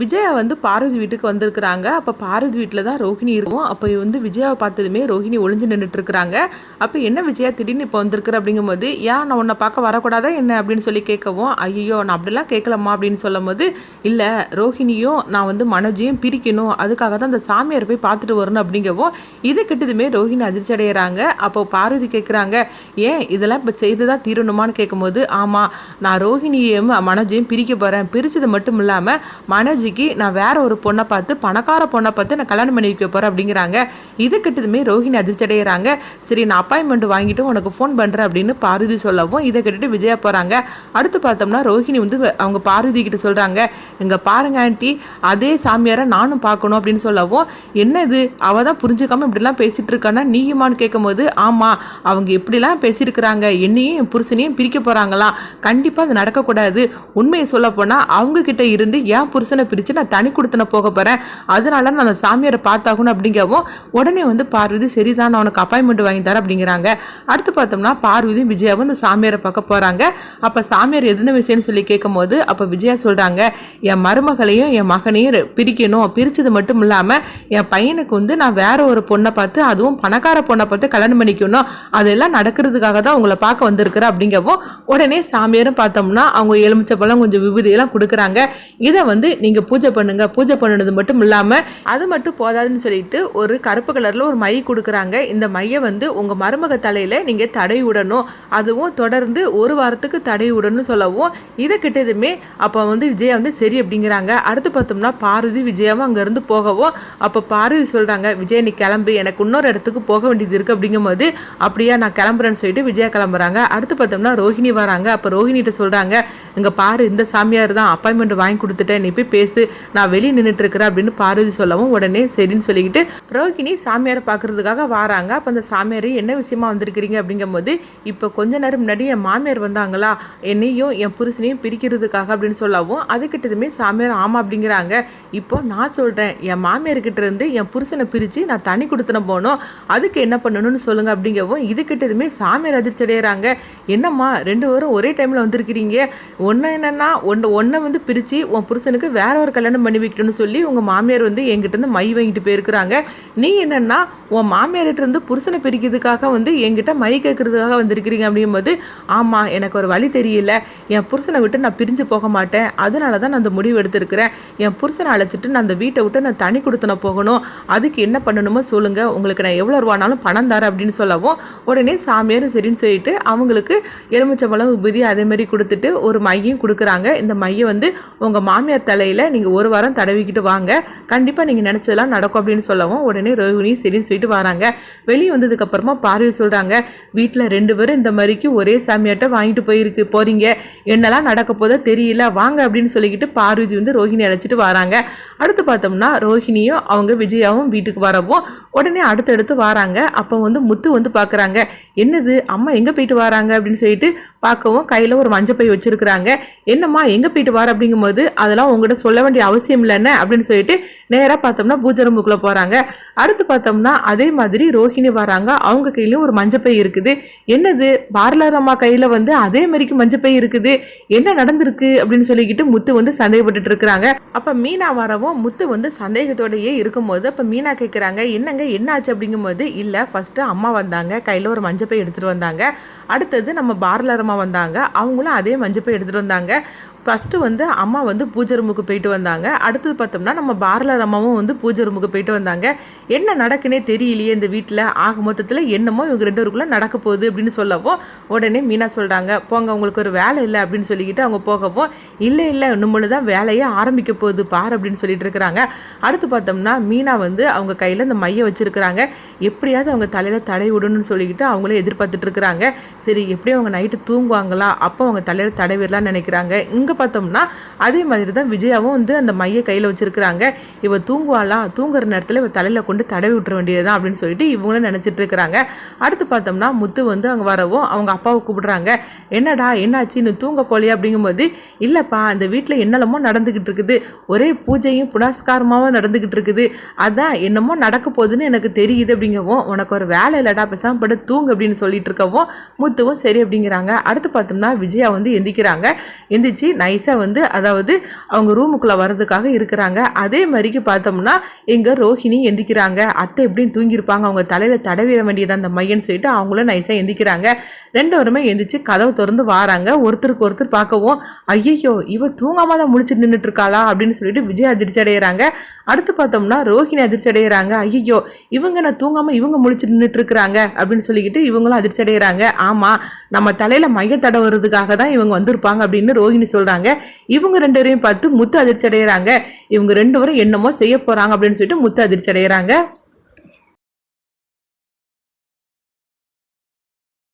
விஜயா வந்து பார்வதி வீட்டுக்கு வந்திருக்கிறாங்க. அப்போ பார்வதி வீட்டில் தான் ரோஹிணி இருக்கும். அப்போ வந்து விஜயாவை பார்த்ததுமே ரோஹிணி ஒளிஞ்சு நின்றுட்டு இருக்கிறாங்க அப்போ என்ன விஜயா திடீர்னு இப்போ வந்திருக்கிற அப்படிங்கும்போது ஏன் நான் உன்னை பார்க்க வரக்கூடாதா என்ன? அப்படின்னு சொல்லி கேட்கவும் ஐயோ நான் அப்படிலாம் கேட்கலம்மா அப்படின்னு சொல்லும் போது இல்லை ரோஹிணியும் நான் வந்து மனோஜையும் பிரிக்கணும். அதுக்காக தான் அந்த சாமியார் போய் பார்த்துட்டு வரணும் அப்படிங்கவும் இது கிட்டதுமே ரோஹிணி அதிர்ச்சி அடைகிறாங்க அப்போ பார்வதி கேட்குறாங்க ஏன் இதெல்லாம் இப்போ செய்து தான் தீரணுமான்னு கேட்கும்போது ஆமாம் நான் ரோஹிணியையும் மனோஜையும் பிரிக்க போகிறேன் பிரித்தது மட்டும் இல்லாமல் மனோஜிக்கு நான் வேற ஒரு பொண்ணை பார்த்து பணக்கார பொண்ணை பார்த்து நான் கல்யாணம் பண்ணி வைக்க போகிறேன் அப்படிங்கிறாங்க. இது கிட்டதுமே ரோஹிணி அதிர்ச்சி அடைகிறாங்க சரி நான் அப்பாயின்மெண்ட் வாங்கிட்டு உனக்கு ஃபோன் பண்ணுறேன் அப்படின்னு பார்வதி சொல்லவும் இதை கேட்டுட்டு விஜயா போகிறாங்க அடுத்து பார்த்தோம்னா ரோஹிணி வந்து அவங்க பார்வதி கிட்ட சொல்கிறாங்க இங்கே பாருங்க ஆண்டி அதே சாமியாரை நானும் பார்க்கணும் அப்படின்னு சொல்லவும் என்ன இது? அவள் தான் புரிஞ்சுக்காம இப்படிலாம் பேசிட்டு இருக்கானா நீயுமான்னு கேட்கும்போது ஆமாம் அவங்க எப்படிலாம் பேசியிருக்கிறாங்க. என்னையும் என் புருஷனையும் பிரிக்க போகிறாங்களாம் கண்டிப்பாக அது நடக்கக்கூடாது. உண்மையை சொல்ல போனால் அவங்க கிட்ட இருந்து என் புருஷனை பிரித்து நான் தனி கொடுத்தன போக போகிறேன் அதனால நான் அந்த சாமியாரை பார்த்தாகணும் அப்படிங்கவும் உடனே வந்து பார்வதி சரிதான் நான் உனக்கு அப்பாயின்மெண்ட் வாங்கி தரேன் அப்படிங்கிறாங்க. அடுத்து பார்த்தோம்னா பார்வதியும் விஜயாவும் அந்த சாமியாரை பார்க்க போகிறாங்க அப்போ சாமியார் எதுன விஷயம்னு சொல்லி கேட்கும்போது அப்போ விஜயா சொல்கிறாங்க என் மருமகளையும் என் மகனையும் பிரிக்கணும். பிரித்தது மட்டும் இல்லாமல் என் பையனுக்கு வந்து நான் வேற ஒரு பொண்ணை பார்த்து அதுவும் பணக்கார பொண்ணை பார்த்து கல்யாணம் பண்ணிக்கணும். அதெல்லாம் நடக்கிறதுக்காக தான் உங்களை பார்க்க வந்திருக்கிறேன் அப்படிங்கவும் உடனே சாமியாரும் பார்த்தோம்னா அவங்க எலுமிச்சப்பழம் கொஞ்சம் விபூதியெல்லாம் கொடுக்குறாங்க. இதை வந்து நீங்கள் பூஜை பண்ணுங்க. பூஜை பண்ணுனது மட்டும் இல்லாமல் அது மட்டும் போதாதுன்னு சொல்லிட்டு ஒரு கருப்பு கலரில் ஒரு மை கொடுக்குறாங்க. இந்த மையை வந்து உங்கள் மருமக தலையில் நீங்கள் தடவி விடணும். அதுவும் தொடர்ந்து ஒரு வாரத்துக்கு தடை விடணும்னு சொல்லவும் இதை கிட்டதுமே அப்போ வந்து விஜயா வந்து சரி அப்படிங்கிறாங்க. அடுத்து பார்த்தோம்னா பாரதி விஜயாவும் அங்கேருந்து போகவும் அப்போ பார்வதி சொல்கிறாங்க விஜய் நீ கிளம்பு. எனக்கு இன்னொரு இடத்துக்கு போக வேண்டியது இருக்குது அப்படிங்கும்போது அப்படியா நான் கிளம்புறேன்னு சொல்லிட்டு விஜயா கிளம்புறாங்க. அடுத்து பார்த்தோம்னா ரோஹிணி வராங்க. அப்போ ரோஹிணிகிட்ட சொல்கிறாங்க இங்கே பாரு இந்த சாமியார் தான் அப்பாயின்மெண்ட் வாங்கி கொடுத்துட்டேன். நீ போய் பேசு. நான் வெளியே நின்றுட்டுருக்கிறேன் அப்படின்னு பார்வதி சொல்லவும் உடனே சரின்னு சொல்லிக்கிட்டு ரோகிணி சாமியாரை பார்க்குறதுக்காக வராங்க. அப்போ அந்த சாமியார் என்ன விஷயமா வந்திருக்கிறீங்க? அப்படிங்கும்போது இப்போ கொஞ்ச நேரம் முன்னாடி என் மாமியார் வந்தாங்களா? என்னையும் என் புருஷனையும் பிரிக்கிறதுக்காக அப்படின்னு சொல்லவும் அதுக்கிட்டதுமே சாமியார் ஆமாம் அப்படிங்கிறாங்க. இப்போ நான் சொல்கிறேன் என் மாமியார்கிட்ட இருந்து என் புருஷனை பிரித்து நான் தனி கொடுத்துன போனோம். அதுக்கு என்ன பண்ணணும்னு சொல்லுங்கள் அப்படிங்கவும் இதுக்கிட்டதுமே சாமியார் அதிர்ச்சி அடைகிறாங்க என்னம்மா ரெண்டு பேரும் ஒரே டைமில் வந்திருக்கிறீங்க. ஒன்று என்னென்னா ஒன்று ஒன்றை வந்து பிரித்து உன் புருஷனுக்கு வேற ஒரு கல்யாணம் பண்ணி வைக்கணும்னு சொல்லி உங்கள் மாமியார் வந்து என்கிட்டருந்து மை வாங்கிட்டு போயிருக்கிறாங்க. நீ என்னென்னா உன் மாமியார்கிட்டருந்து புருஷனை பிரிக்கிறதுக்காக வந்து என்கிட்ட மை கேட்கறதுக்காக வந்திருக்கிறீங்க அப்படிங்கும்போது ஆமாம் எனக்கு ஒரு வழி தெரியல. என் புருஷனை விட்டு நான் பிரிஞ்சு போக மாட்டேன். அதனால தான் நான் அந்த முடிவு எடுத்திருக்கிறேன். என் புருஷனை அழைச்சிட்டு நான் அந்த வீட்டை விட்டு நான் தனி கொடுத்தன போகணும். அதுக்கு என்ன பண்ணணுமோ சொல்லுங்கள் உங்களுக்கு நான் எவ்வளோ ரூபானாலும் பணம் தரேன் அப்படின்னு சொல்லவும் உடனே சாமியாரும் சரின்னு சொல்லிட்டு அவங்களுக்கு எலுமிச்சம்பழம் உபதி அதே கொடுத்துட்டு ஒரு மையம் கொடுக்குறாங்க. இந்த மையை வந்து உங்கள் மாமியார் தலையில் நீங்கள் ஒரு வாரம் தடவிக்கிட்டு வாங்க. கண்டிப்பாக நீங்கள் நினச்சதெல்லாம் நடக்கும் அப்படின்னு சொல்லவும் உடனே ரோஹிணி சரின்னு சொல்லிட்டு வராங்க. வெளியே வந்ததுக்கப்புறமா பார்வை சொல்கிறாங்க வீட்டில் ரெண்டு பேரும் இந்த மாதிரிக்கு ஒரே சாமியார்ட்ட வாங்கிட்டு போயிருக்கு. போகிறீங்க என்னெல்லாம் நடக்க போதோ தெரியல. வாங்க அப்படின்னு சொல்லிக்கிட்டு பார்வதி வந்து ரோஹிணி அழைச்சிட்டு வராங்க. அடுத்து பார்த்தோம்னா ரோஹிணியும் அவங்க விஜயாவும் வீட்டுக்கு வரவும் உடனே அடுத்தடுத்து வராங்க. அப்போ வந்து முத்து வந்து பார்க்குறாங்க என்னது? அம்மா எங்கே போயிட்டு வராங்க? அப்படின்னு சொல்லிட்டு பார்க்கவும் கையில் ஒரு மஞ்சள் பை வச்சிருக்கிறாங்க. என்னம்மா எங்கே போயிட்டு வர? அப்படிங்கும்போது அதெல்லாம் உங்கள்கிட்ட சொல்ல வேண்டிய அவசியம் இல்லைன்னு அப்படின்னு சொல்லிட்டு நேராக பார்த்தோம்னா பூஜை ரூமுக்குள்ளே போகிறாங்க அடுத்து பார்த்தோம்னா அதே மாதிரி ரோஹிணி வராங்க. அவங்க கையிலயும் ஒரு மஞ்சப்பை இருக்குது. என்னது? பார்லர் அம்மா கையில் வந்து அதே மாதிரிக்கு மஞ்சப்பை இருக்குது. என்ன நடந்திருக்கு? அப்படின்னு சொல்லிக்கிட்டு முத்து வந்து சந்தேகப்பட்டுட்டு இருக்கிறாங்க. அப்போ மீனா வரவும் முத்து வந்து சந்தேகத்தோடயே இருக்கும்போது அப்போ மீனா கேட்குறாங்க என்னங்க? என்னாச்சு? அப்படிங்கும்போது இல்லை ஃபஸ்ட்டு அம்மா வந்தாங்க. கையில் ஒரு மஞ்சப்பை எடுத்துகிட்டு வந்தாங்க. அடுத்தது நம்ம பார்லர் அம்மா வந்தாங்க. அவங்களும் அதே மஞ்சப்பை எடுத்துகிட்டு வந்தாங்க. ஃபஸ்ட்டு வந்து அம்மா வந்து பூஜை ரூமுக்கு போயிட்டு வந்தாங்க. அடுத்தது பார்த்தோம்னா நம்ம பார்லர் அம்மாவும் வந்து பூஜை ரூமுக்கு போயிட்டு வந்தாங்க. என்ன நடக்குனே தெரியலையே இந்த வீட்டில் ஆக மொத்தத்தில் என்னமோ இவங்க ரெண்டு பேருக்குள்ளே நடக்க போகுது அப்படின்னு சொல்லவும் உடனே மீனா சொல்கிறாங்க போங்க உங்களுக்கு ஒரு வேலை இல்லை அப்படின்னு சொல்லிக்கிட்டு அவங்க போகவும் இல்லை இல்லை இன்னும் தான் வேலையே ஆரம்பிக்க போகுது பார் அப்படின்னு சொல்லிட்டு இருக்கிறாங்க. அடுத்து பார்த்தோம்னா மீனா வந்து அவங்க கையில் இந்த மையை வச்சுருக்கிறாங்க. எப்படியாவது அவங்க தலையில் தடை விடணும்னு சொல்லிக்கிட்டு அவங்களே எதிர்பார்த்துட்டு இருக்கிறாங்க. சரி எப்படியும் அவங்க நைட்டு தூங்குவாங்களா? அப்போ அவங்க தலையில் தடை விடலாம்னு நினைக்கிறாங்க. இங்கே பார்த்தோம்னா அதே மாதிரி தான் விஜயாவும் வந்து அந்த மையை கையில் வச்சிருக்கிறாங்க. இவ தூங்குவாளா? தூங்குற நேரத்தில் இவ தலையில் கொண்டு தடவி விட்டுற வேண்டியதுதான் அப்படின்னு சொல்லிட்டு இவங்களும் நினச்சிட்டு இருக்கிறாங்க. அடுத்து பார்த்தோம்னா முத்து வந்து அங்கே வரவும் அவங்க அப்பாவை கூப்பிடுறாங்க. என்னடா என்னாச்சு? நீ தூங்க போலையே? அப்படிங்கும்போது இல்லைப்பா அந்த வீட்டில் என்னெல்லாமோ நடந்துக்கிட்டு இருக்குது. ஒரே பூஜையும் புனஸ்காரமாகவும் நடந்துக்கிட்டு இருக்குது. அதான் என்னமோ நடக்க போகுதுன்னு எனக்கு தெரியுது அப்படிங்கவும் உனக்கு ஒரு வேலை இல்லைடா பேசாமல் பட தூங்கு அப்படின்னு சொல்லிட்டு இருக்கவும் முத்துவும் சரி அப்படிங்கிறாங்க. அடுத்து பார்த்தோம்னா விஜயா வந்து எந்திக்கிறாங்க. எந்திரிச்சு நைஸாக வந்து அதாவது அவங்க ரூமுக்குள்ளே வர்றதுக்காக இருக்கிறாங்க. அதே மாதிரிக்கு பார்த்தோம்னா எங்கள் ரோஹிணி எந்திக்கிறாங்க. அத்தை எப்படின்னு தூங்கியிருப்பாங்க. அவங்க தலையில் தடவிட வேண்டியது அந்த மையன்னு சொல்லிட்டு அவங்களும் நைஸாக எந்திக்கிறாங்க. ரெண்டு எந்திரிச்சு கதவை திறந்து வாராங்க. ஒருத்தருக்கு ஒருத்தர் பார்க்கவும் ஐயையோ இவ தூங்காம தான் முழிச்சு நின்றுட்டு இருக்காளா அப்படின்னு சொல்லிட்டு விஜய் அதிர்ச்சி அடைகிறாங்க அடுத்து பார்த்தோம்னா ரோஹிணி அதிர்ச்சி அடைகிறாங்க ஐயோ இவங்க நான் தூங்காமல் இவங்க முழிச்சு நின்றுட்டு இருக்கிறாங்க அப்படின்னு சொல்லிக்கிட்டு இவங்களும் அதிர்ச்சி அடைகிறாங்க ஆமாம் நம்ம தலையில் மைய தடவுறதுக்காக தான் இவங்க வந்திருப்பாங்க அப்படின்னு ரோஹிணி சொல்றாங்க இவங்க ரெண்டு பேரையும் பார்த்து முத்து அதிர்ச்சி அடைகிறாங்க இவங்க ரெண்டு பேரும் என்னமோ செய்ய போறாங்க அப்படின்னு சொல்லிட்டு முத்து அதிர்ச்சி அடைகிறாங்க